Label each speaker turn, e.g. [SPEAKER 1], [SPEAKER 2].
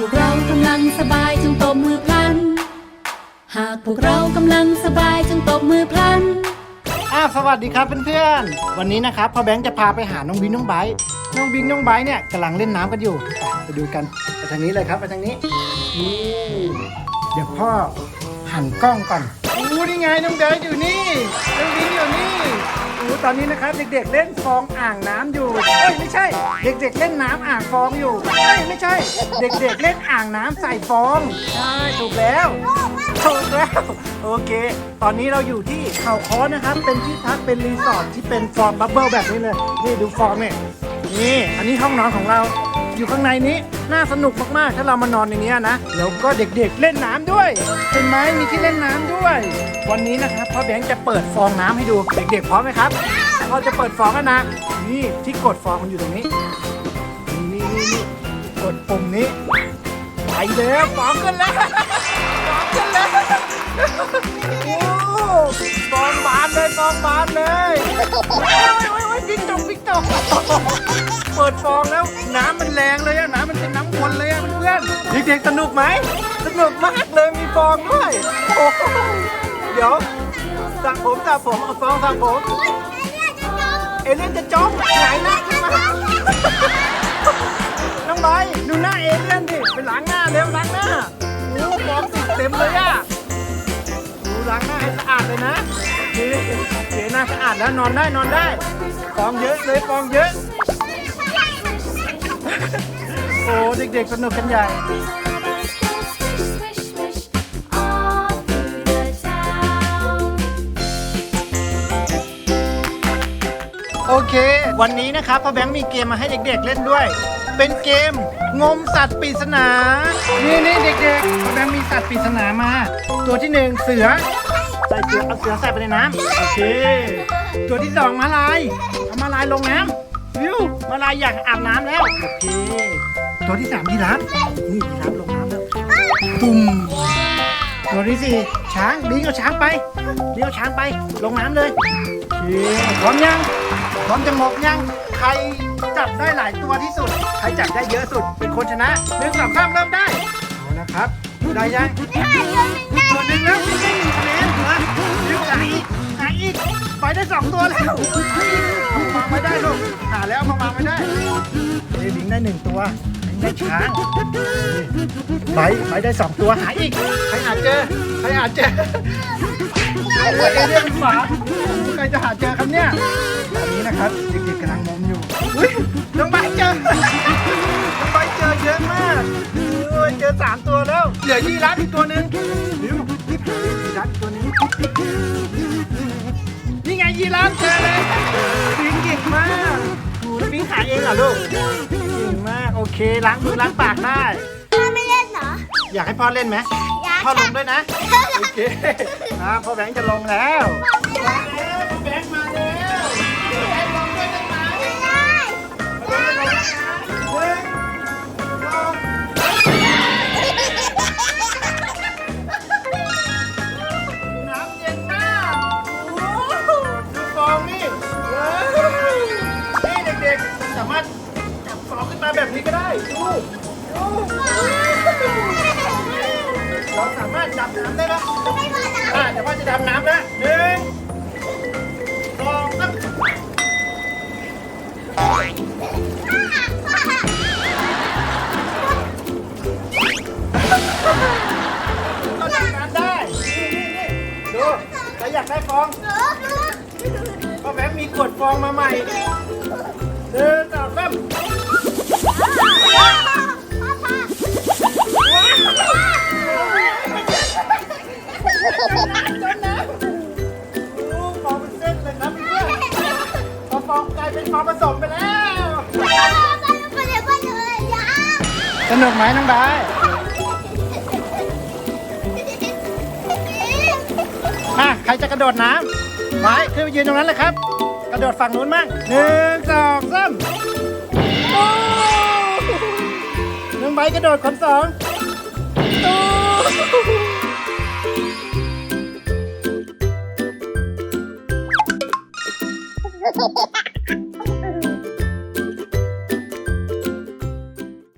[SPEAKER 1] พวกเรากำลังสบายจงตบมือพลัน หากพวกเรากำลังสบายจงตบมือพลัน
[SPEAKER 2] อ่าสวัสดีครับเพื่อนๆ วันนี้นะครับพ่อแบงค์จะพาไปหาน้องบิงน้องไบร์ทน้องบิงน้องไบร์ทเนี่ยกำลังเล่นน้ำกันอยู่ไปไปดูกันไปทางนี้เลยครับไปทางนี้นี่เดี๋ยวพ่อหันกล้องก่อนอู้นี่ไงน้องเดินอยู่นี่น้องบิงอยู่นี่ ตอนนี้นะครับเด็กๆเล่นฟองอ่างน้ำอยู่เอ้ยไม่ใช่ เด็กๆเล่นน้ำอ่างฟองอยู่เอ้ยไม่ใช่ เด็กๆเล่นอ่างน้ำใส่ฟองใช่ถูกแล้วถูกแล้วโอเค ตอนนี้เราอยู่ที่เขาค้อนะครับ เป็นที่พักเป็นรีสอร์ทที่เป็นฟองบับเบิ้ลแบบนี้เลย นี่ดูฟองเนี่ยนี่ อันนี้ห้องนอนของเรา อยู่ข้างในนี้ น่าสนุกมากๆ ถ้าเรามานอนอย่างเงี้ยนะ แล้วก็เด็กๆเล่นน้ำด้วยเห็นไหมมีที่เล่นน้ำด้วย วันนี้นะครับพ่อแบงค์จะเปิดฟองน้ำให้ดู เด็กๆพร้อมไหมครับเราจะเปิดฟองกันนะ นี่ที่กดฟองมันอยู่ตรงนี้ นี่นี่นี่กดปุ่มนี้ ไปแล้วฟองกันแล้วฟองกันแล้วโอ้ฟองบานเลยฟองบานเลย เปิดฟองแล้วน้ำมันแรงเลยอะน้ำมันเป็นน้ำวนเลยอะเพื่อนๆเด็กๆสนุกไหมสนุกมากเลยมีฟองด้วยโอ้โหเดี๋ยวสระผมสระผมเอาฟองสระผมเอเลี่ยนจะจมไหนหน้าขึ้นมาน้องใบดูหน้าเอเลี่ยนดิไปล้างหน้าเร็วล้างหน้าโอ้ฟองติดเต็มเลยอะดูล้างหน้าให้สะอาดเลยนะ เจ๊เจ๊หน้าสะอาดแล้วนอนได้นอนได้ฟองเยอะเลยฟองเยอะ โอ้เด็กๆสนุกกันใหญ่ โอเค วันนี้นะครับพ่อแบงค์มีเกมมาให้เด็กๆเล่นด้วย เป็นเกม งมสัตว์ปริศนา นี่นี่เด็กๆพ่อแบงค์มีสัตว์ปริศนามา ตัวที่หนึ่งเสือ ใส่เสือเอาเสือใส่ไปในน้ำโอเค ตัวที่สองมาลาย เอามาลายลงน้ำวิวมาลายอยากอาบน้ำแล้วโอเค ตัวที่สามยีราฟนี่ยีราฟลงน้ำแล้วปุ่มตัวที่สี่ช้างบิงเอาช้างไปบิงเอาช้างไป ลงน้ำเลยโอเคพร้อมยังพร้อมจะหมกยังใคร จับได้หลายตัวที่สุด ใครจับได้เยอะสุด เป็นคนชนะหนึ่งสองสามเริ่มได้เอาละครับได้ยังตัวหนึ่งแล้วไม่ได้หนึ่งคะแนนมาบิวหาอีกหาอีกไปได้สองตัวแล้วเอามาวางไม่ได้ลูกหาแล้วเอามาวางไม่ได้เดบิงได้หนึ่งตัวได้ช้างไปไปได้สองตัวหาอีกใครหาเจอใครหาเจอเอาเดียนหมาใครจะหาเจอครับเนี่ยตอนนี้นะครับเด็กๆกำลังงมอยู่ อุ้ยน้องใบเจอ น้องใบเจอเยอะมากโอ้ยเจอสามตัวแล้ว เหลือยีราฟอีกตัวหนึ่งเดี๋ยวยีราฟอีกตัวหนึงนี่ไงยีราฟเจอเลยปิงเก่งมากโอ้ยปิงหาเองเหรอลูก เก่งมาก โอเค ล้างมือล้างปากได้
[SPEAKER 3] พ่อไม่เล่นเหรอ
[SPEAKER 2] อยากให้พ่อเล่นไหม
[SPEAKER 3] อยาก
[SPEAKER 2] พ่อลงด้วยนะ โอเคอ่าพ่อแบงค์จะลงแล้วมา อยากได้ฟองพ่อแบงค์มีขวดฟองมาใหม่หนึ่งสองสามจนน้ำโอ้ฟองเป็นเส้นเลยครับเพื่อนพอฟองกลายเป็นฟองผสมไปแล้ว สนุกไหมน้องบาย ครจะกระโดดน้ำไว้ขึ้นไปยืนตรงนั้นเลยครับ กระโดดฝั่งนู้นมั่งหนึ่งสองสามโอ้น้องใบกระโดดคนสองตู้